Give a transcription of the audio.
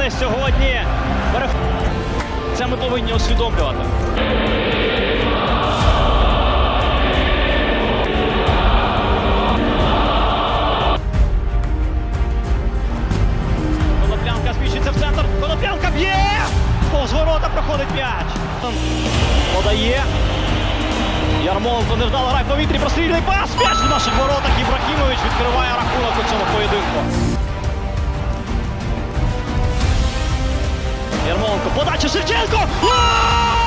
Головне сьогодні. Це ми повинні усвідомлювати. Коноплянка зміщується в центр. Коноплянка б'є! Повз ворота проходить м'яч. Подає. Ярмоленко невдало грає в повітрі, прострільний пас. М'яч в наших воротах. Ібрахімович Bąko, podacie szybcielko! No!